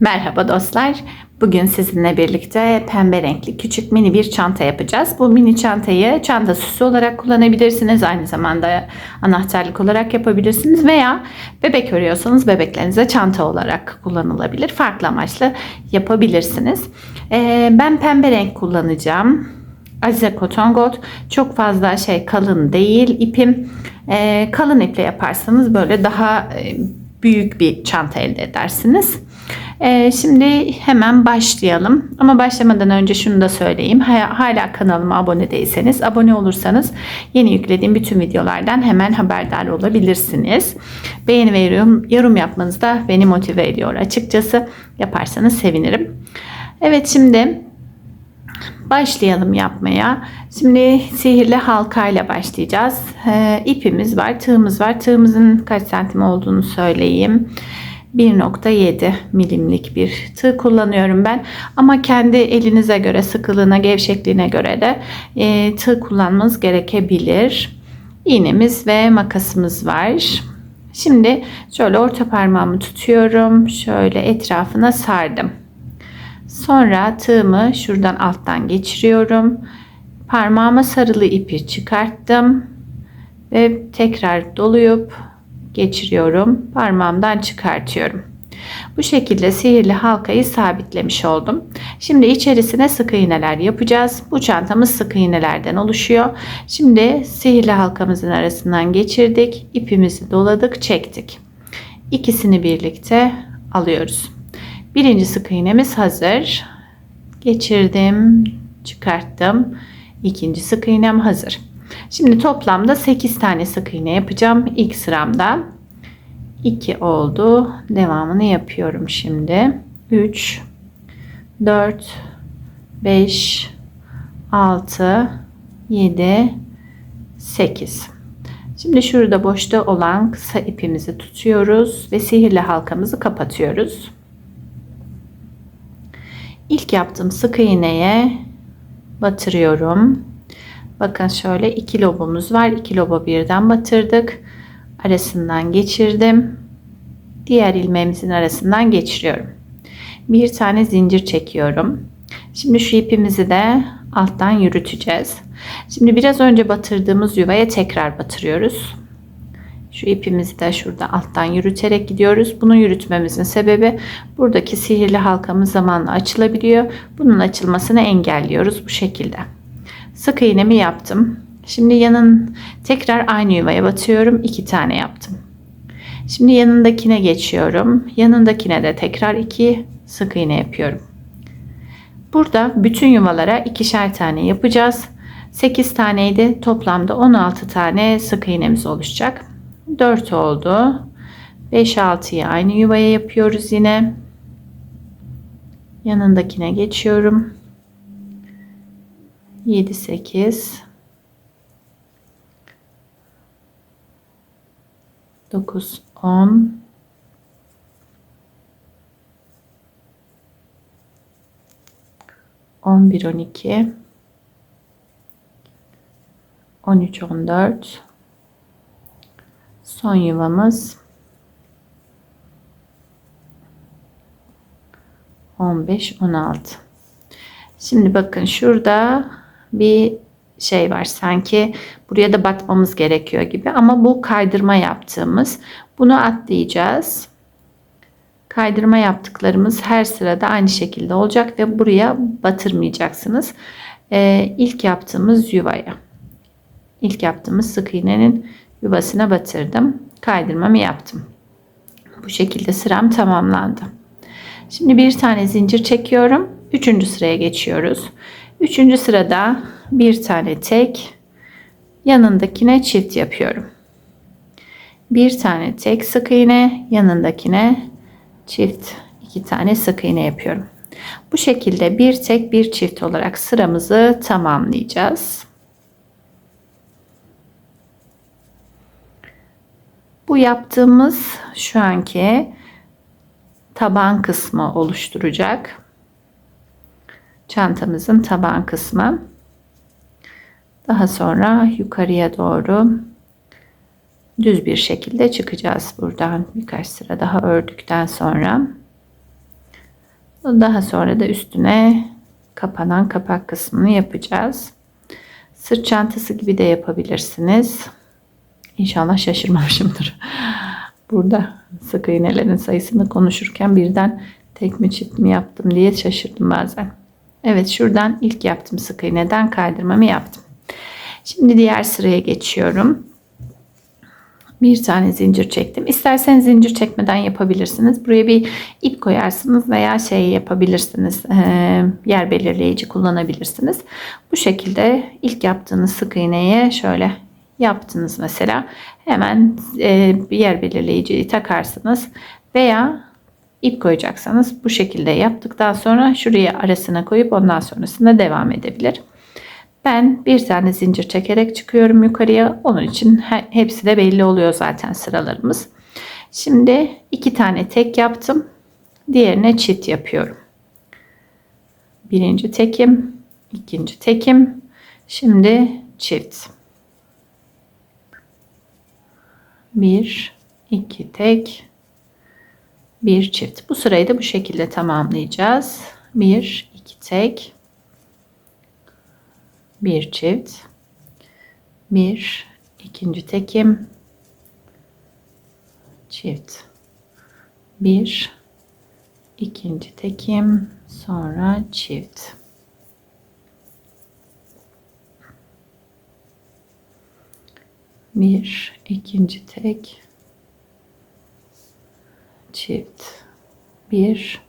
Merhaba dostlar. Bugün sizinle birlikte pembe renkli küçük mini bir çanta yapacağız. Bu mini çantayı çanta süsü olarak kullanabilirsiniz. Aynı zamanda anahtarlık olarak yapabilirsiniz veya bebek örüyorsanız bebeklerinize çanta olarak kullanılabilir. Farklı amaçlı yapabilirsiniz. Ee, ben pembe renk kullanacağım. Azize Cotton Gold çok fazla şey kalın değil ipim. Ee, kalın iple yaparsanız böyle daha e, büyük bir çanta elde edersiniz. Ee, şimdi hemen başlayalım. Ama başlamadan önce şunu da söyleyeyim. Hala kanalıma abone değilseniz, abone olursanız yeni yüklediğim bütün videolardan hemen haberdar olabilirsiniz. Beğeni ve yorum, yapmanız da beni motive ediyor açıkçası. Yaparsanız sevinirim. Evet şimdi başlayalım yapmaya. Şimdi sihirli halkayla başlayacağız. Ee, ipimiz var, tığımız var. Tığımızın kaç santim olduğunu söyleyeyim. 1.7 milimlik bir tığ kullanıyorum ben. Ama kendi elinize göre sıkılığına, gevşekliğine göre de e, tığ kullanmanız gerekebilir. İğnemiz ve makasımız var. Şimdi şöyle orta parmağımı tutuyorum. Şöyle etrafına sardım. Sonra tığımı şuradan alttan geçiriyorum. Parmağıma sarılı ipi çıkarttım ve tekrar doluyup geçiriyorum. Parmağımdan çıkartıyorum. Bu şekilde sihirli halkayı sabitlemiş oldum. Şimdi içerisine sık iğneler yapacağız. Bu çantamız sık iğnelerden oluşuyor. Şimdi sihirli halkamızın arasından geçirdik. ipimizi doladık, çektik. İkisini birlikte alıyoruz. Birinci sık iğnemiz hazır. Geçirdim, çıkarttım. İkinci sık iğnem hazır. Şimdi toplamda 8 tane sık iğne yapacağım ilk sıramda. 2 oldu. Devamını yapıyorum şimdi. 3 4 5 6 7 8 Şimdi şurada boşta olan kısa ipimizi tutuyoruz ve sihirli halkamızı kapatıyoruz. İlk yaptığım sık iğneye batırıyorum. Bakın şöyle iki lobumuz var. İki lobu birden batırdık. Arasından geçirdim. Diğer ilmeğimizin arasından geçiriyorum. Bir tane zincir çekiyorum. Şimdi şu ipimizi de alttan yürüteceğiz. Şimdi biraz önce batırdığımız yuvaya tekrar batırıyoruz. Şu ipimizi de şurada alttan yürüterek gidiyoruz. Bunu yürütmemizin sebebi buradaki sihirli halkamız zamanla açılabiliyor. Bunun açılmasını engelliyoruz bu şekilde. Sık iğnemi yaptım. Şimdi yanın tekrar aynı yuvaya batıyorum. iki tane yaptım. Şimdi yanındakine geçiyorum. Yanındakine de tekrar iki sık iğne yapıyorum. Burada bütün yuvalara ikişer tane yapacağız. 8 taneydi. Toplamda 16 tane sık iğnemiz oluşacak. 4 oldu. 5 6'yı aynı yuvaya yapıyoruz yine. Yanındakine geçiyorum. 7 8 9 10 11 12 13 14 son yuvamız. 15 16 Şimdi bakın şurada bir şey var sanki. Buraya da batmamız gerekiyor gibi. Ama bu kaydırma yaptığımız bunu atlayacağız. Kaydırma yaptıklarımız her sırada aynı şekilde olacak ve buraya batırmayacaksınız. Ee, ilk yaptığımız yuvaya. İlk yaptığımız sık iğnenin yuvasına batırdım. Kaydırmamı yaptım. Bu şekilde sıram tamamlandı. Şimdi bir tane zincir çekiyorum. Üçüncü sıraya geçiyoruz Üçüncü sırada bir tane tek yanındakine çift yapıyorum. Bir tane tek sık iğne yanındakine çift iki tane sık iğne yapıyorum. Bu şekilde bir tek bir çift olarak sıramızı tamamlayacağız. Bu yaptığımız şu anki taban kısmı oluşturacak çantamızın taban kısmı. Daha sonra yukarıya doğru düz bir şekilde çıkacağız buradan birkaç sıra daha ördükten sonra Daha sonra da üstüne kapanan kapak kısmını yapacağız. Sırt çantası gibi de yapabilirsiniz. İnşallah şaşırmamışımdır. Burada sık iğnelerin sayısını konuşurken birden tek mi çift mi yaptım diye şaşırdım bazen. Evet şuradan ilk yaptım sık iğneden kaydırmamı yaptım. Şimdi diğer sıraya geçiyorum. Bir tane zincir çektim. İsterseniz zincir çekmeden yapabilirsiniz. Buraya bir ip koyarsınız veya şey yapabilirsiniz. Yer belirleyici kullanabilirsiniz. Bu şekilde ilk yaptığınız sık iğneye şöyle yaptınız mesela. Hemen bir yer belirleyiciyi takarsınız. Veya ip koyacaksanız bu şekilde yaptıktan sonra şuraya arasına koyup ondan sonrasında devam edebilir. Ben bir tane zincir çekerek çıkıyorum yukarıya. Onun için hepsi de belli oluyor zaten sıralarımız. Şimdi iki tane tek yaptım. Diğerine çift yapıyorum. Birinci tekim, ikinci tekim. Şimdi çift. Bir, iki tek, bir çift. Bu sırayı da bu şekilde tamamlayacağız. Bir, iki tek, bir çift, bir ikinci tekim, çift, bir ikinci tekim, sonra çift. Bir ikinci tek, çift, bir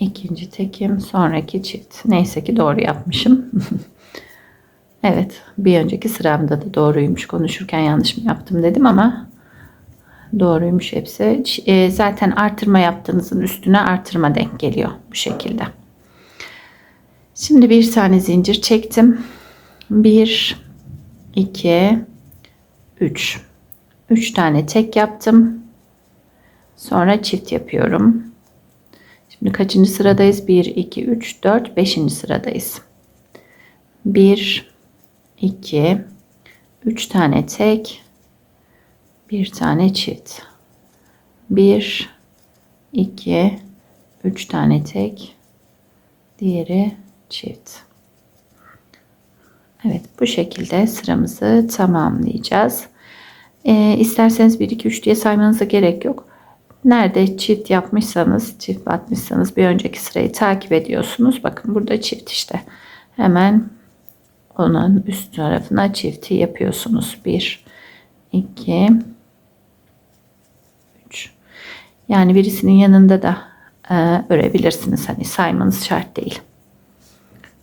ikinci tekim sonraki çift. Neyse ki doğru yapmışım. evet bir önceki sıramda da doğruymuş konuşurken yanlış mı yaptım dedim ama doğruymuş hepsi. E, zaten artırma yaptığınızın üstüne artırma denk geliyor bu şekilde. Şimdi bir tane zincir çektim. 1 2 3 3 tane tek yaptım. Sonra çift yapıyorum. Şimdi kaçıncı sıradayız? 1, 2, 3, 4, 5. sıradayız. 1, 2, 3 tane tek, bir tane çift. 1, 2, 3 tane tek, diğeri çift. Evet bu şekilde sıramızı tamamlayacağız. Ee, isterseniz 1, 2, 3 diye saymanıza gerek yok. Nerede çift yapmışsanız, çift batmışsanız bir önceki sırayı takip ediyorsunuz. Bakın burada çift işte. Hemen onun üst tarafına çifti yapıyorsunuz. 1, 2, 3. Yani birisinin yanında da e, örebilirsiniz. Hani saymanız şart değil.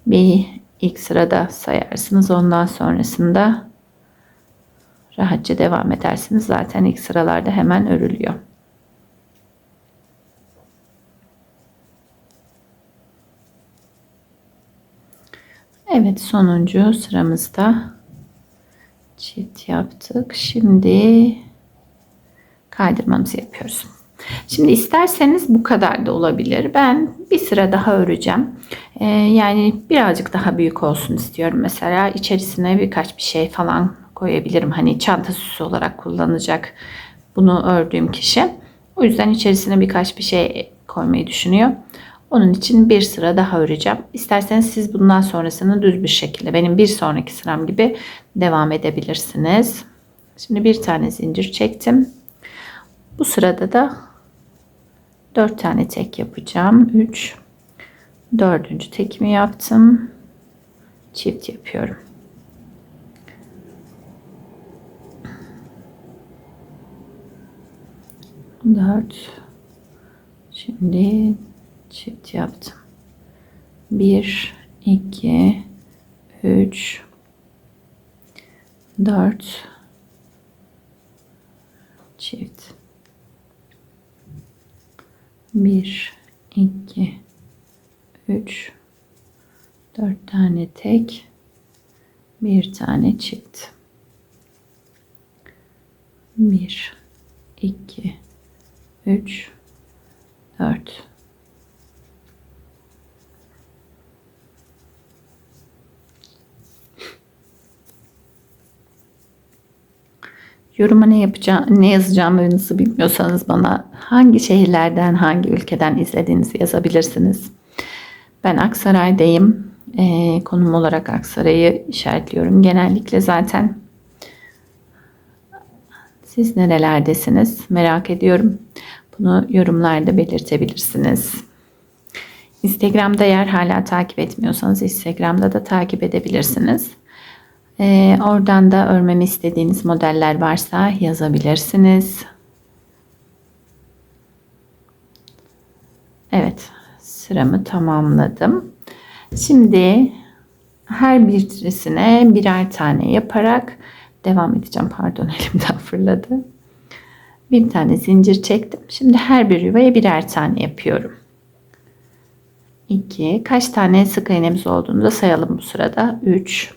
Bir ilk sırada sayarsınız. Ondan sonrasında rahatça devam edersiniz. Zaten ilk sıralarda hemen örülüyor. Evet sonuncu sıramızda çift yaptık. Şimdi kaydırmamızı yapıyoruz. Şimdi isterseniz bu kadar da olabilir. Ben bir sıra daha öreceğim. Ee, yani birazcık daha büyük olsun istiyorum. Mesela içerisine birkaç bir şey falan koyabilirim. Hani çanta süsü olarak kullanacak bunu ördüğüm kişi. O yüzden içerisine birkaç bir şey koymayı düşünüyor. Onun için bir sıra daha öreceğim. İsterseniz siz bundan sonrasını düz bir şekilde benim bir sonraki sıram gibi devam edebilirsiniz. Şimdi bir tane zincir çektim. Bu sırada da 4 tane tek yapacağım. 3 dördüncü tekimi yaptım. Çift yapıyorum. Dört. Şimdi çift yaptım. 1 2 3 4 çift 1 2 3 4 tane tek bir tane çift 1 2 3 4 Yoruma ne yapacağım, ne yazacağımı bilmiyorsanız bana hangi şehirlerden, hangi ülkeden izlediğinizi yazabilirsiniz. Ben Aksaray'dayım. Ee, konum olarak Aksaray'ı işaretliyorum. Genellikle zaten siz nerelerdesiniz merak ediyorum. Bunu yorumlarda belirtebilirsiniz. Instagram'da eğer hala takip etmiyorsanız Instagram'da da takip edebilirsiniz. Ee, oradan da örmemi istediğiniz modeller varsa yazabilirsiniz. Evet sıramı tamamladım. Şimdi her birisine birer tane yaparak devam edeceğim. Pardon elimden fırladı. Bir tane zincir çektim. Şimdi her bir yuvaya birer tane yapıyorum. 2 kaç tane sık iğnemiz olduğunu da sayalım bu sırada. 3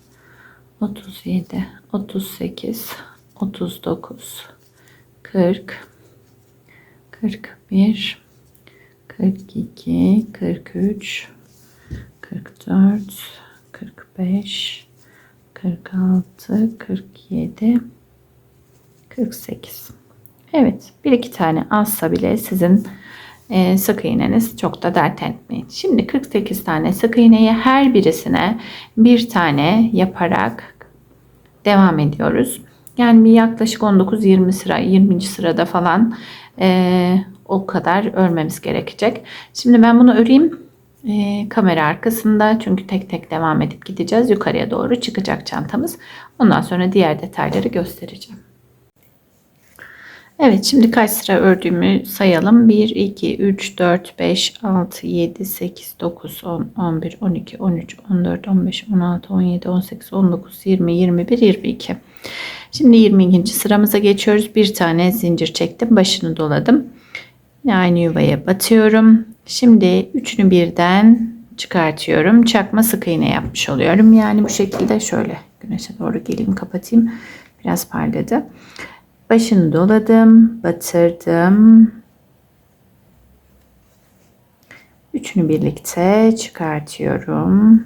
37 38 39 40 41 42 43 44 45 46 47 48 Evet bir iki tane azsa bile sizin e, sık iğneniz çok da dert etmeyin. Şimdi 48 tane sık iğneyi her birisine bir tane yaparak devam ediyoruz. Yani bir yaklaşık 19-20 sıra 20. sırada falan e, o kadar örmemiz gerekecek. Şimdi ben bunu öreyim e, kamera arkasında çünkü tek tek devam edip gideceğiz. Yukarıya doğru çıkacak çantamız. Ondan sonra diğer detayları göstereceğim. Evet şimdi kaç sıra ördüğümü sayalım. 1, 2, 3, 4, 5, 6, 7, 8, 9, 10, 11, 12, 13, 14, 15, 16, 17, 18, 19, 20, 21, 22. Şimdi 22. sıramıza geçiyoruz. Bir tane zincir çektim. Başını doladım. Aynı yuvaya batıyorum. Şimdi üçünü birden çıkartıyorum. Çakma sık iğne yapmış oluyorum. Yani bu şekilde şöyle güneşe doğru geleyim kapatayım. Biraz parladı. Başını doladım, batırdım. Üçünü birlikte çıkartıyorum.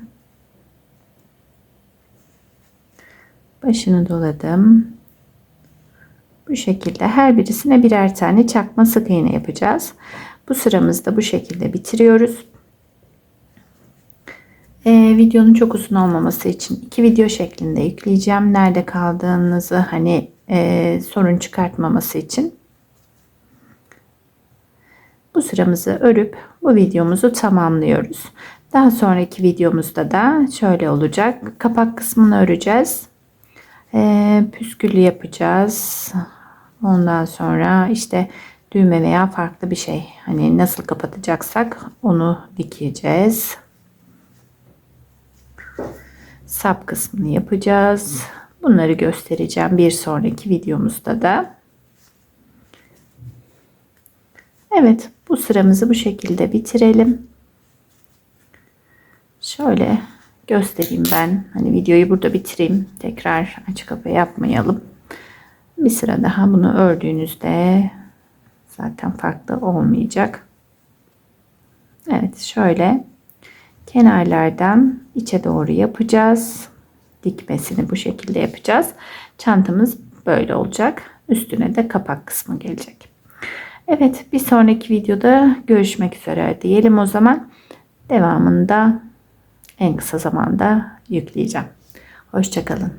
Başını doladım. Bu şekilde her birisine birer tane çakma sık iğne yapacağız. Bu sıramızda bu şekilde bitiriyoruz. Ee, videonun çok uzun olmaması için iki video şeklinde yükleyeceğim. Nerede kaldığınızı hani e, sorun çıkartmaması için. Bu sıramızı örüp bu videomuzu tamamlıyoruz. Daha sonraki videomuzda da şöyle olacak. Kapak kısmını öreceğiz. E, püsküllü yapacağız. Ondan sonra işte düğme veya farklı bir şey. Hani nasıl kapatacaksak onu dikeceğiz. Sap kısmını yapacağız. Bunları göstereceğim bir sonraki videomuzda da. Evet bu sıramızı bu şekilde bitirelim. Şöyle göstereyim ben. Hani videoyu burada bitireyim. Tekrar açık kapa yapmayalım. Bir sıra daha bunu ördüğünüzde zaten farklı olmayacak. Evet şöyle kenarlardan içe doğru yapacağız dikmesini bu şekilde yapacağız. Çantamız böyle olacak. Üstüne de kapak kısmı gelecek. Evet bir sonraki videoda görüşmek üzere diyelim o zaman. Devamında en kısa zamanda yükleyeceğim. Hoşçakalın.